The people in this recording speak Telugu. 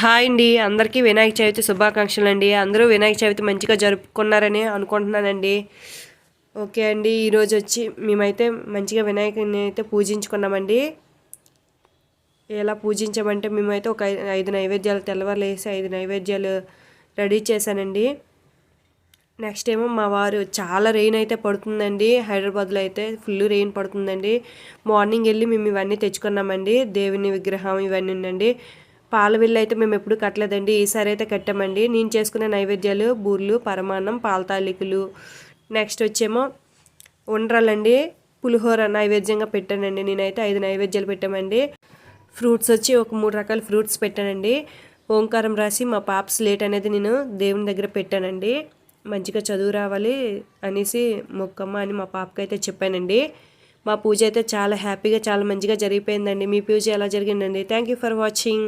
హాయ్ అండి. అందరికీ వినాయక చవితి శుభాకాంక్షలు అండి అందరూ వినాయక చవితి మంచిగా జరుపుకున్నారని అనుకుంటున్నానండి. ఓకే అండి ఈరోజు వచ్చి మేమైతే మంచిగా వినాయకుని అయితే పూజించుకున్నామండి. ఎలా పూజించామంటే మేమైతే ఒక ఐదు నైవేద్యాలు తెల్లవారులు వేసి ఐదు నైవేద్యాలు రెడీ చేశానండి. నెక్స్ట్ ఏమో మా వారు చాలా రెయిన్ అయితే పడుతుందండి. హైదరాబాద్లో అయితే ఫుల్ రెయిన్ పడుతుందండి. మార్నింగ్ వెళ్ళి మేము ఇవన్నీ తెచ్చుకున్నామండి. దేవుని విగ్రహం ఇవన్నీ ఉందండి. పాల బిల్లు అయితే మేము ఎప్పుడు కట్టలేదండి. ఈసారి అయితే కట్టామండి. నేను చేసుకునే నైవేద్యాలు బూర్లు పరమాన్నం పాలతాలికలు నెక్స్ట్ వచ్చేమో ఉండ్రాలండి. పులిహోర నైవేద్యంగా పెట్టానండి. నేనైతే ఐదు నైవేద్యాలు పెట్టామండి. ఫ్రూట్స్ వచ్చి ఒక మూడు రకాల ఫ్రూట్స్ పెట్టానండి. ఓంకారం రాసి మా పాప స్లేట్ అనేది నేను దేవుని దగ్గర పెట్టానండి. మంచిగా చదువు రావాలి అనేసి మొక్కమ్మ అని మా పాపకి అయితే చెప్పానండి. మా పూజ అయితే చాలా హ్యాపీగా చాలా మంచిగా జరిగిపోయిందండి. మీ పూజ ఎలా జరిగిందండి? Thank you for watching